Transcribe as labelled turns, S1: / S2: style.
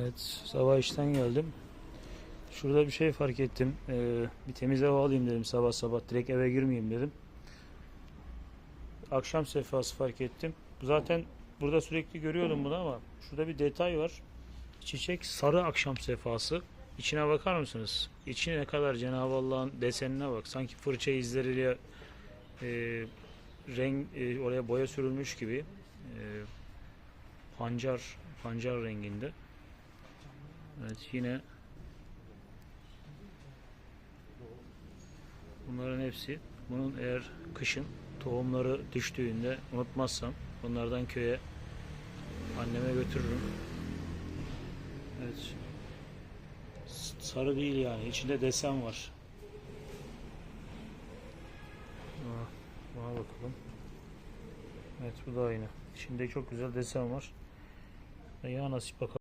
S1: Evet, sabah işten geldim. Şurada bir şey fark ettim. Ee, bir temiz hava alayım dedim sabah sabah. Direkt eve girmeyeyim dedim. Akşam sefası fark ettim. Zaten burada sürekli görüyordum bunu ama şurada bir detay var. Çiçek sarı akşam sefası. İçine bakar mısınız? İçine ne kadar Cenab-ı Allah'ın desenine bak. Sanki fırça izleriyle e, renk e, oraya boya sürülmüş gibi. E, pancar pancar renginde. Evet yine bunların hepsi bunun eğer kışın tohumları düştüğünde unutmazsam bunlardan köye anneme götürürüm. Evet. Sarı değil yani. içinde desen var. Buna bakalım. Evet bu da aynı. İçinde çok güzel desen var. Ya nasip bakalım.